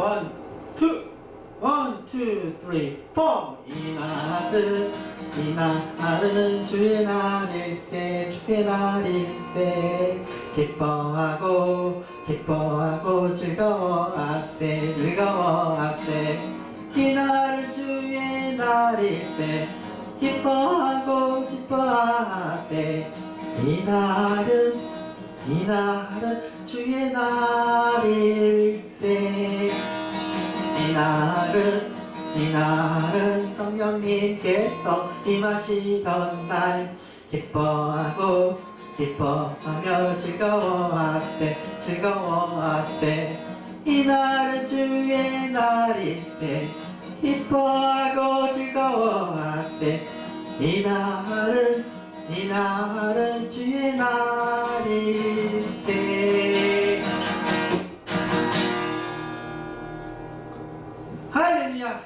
원, 투, 원, 투, 쓰리, 포. 이날은 이날은 주의 날일세 주의 날일세. 기뻐하고 기뻐하고 즐거워하세 즐거워하세. 이날은 주의 날일세. 기뻐하고 기뻐하세. 이날은 이날은 주의 날일세 이날은 이날은 성령님께서 임하시던 날 기뻐하고 기뻐하며 즐거워하세 즐거워하세. 이날은 주의 날일세. 기뻐하고 즐거워하세. 이날은 이날은 주의 날 Halleluja.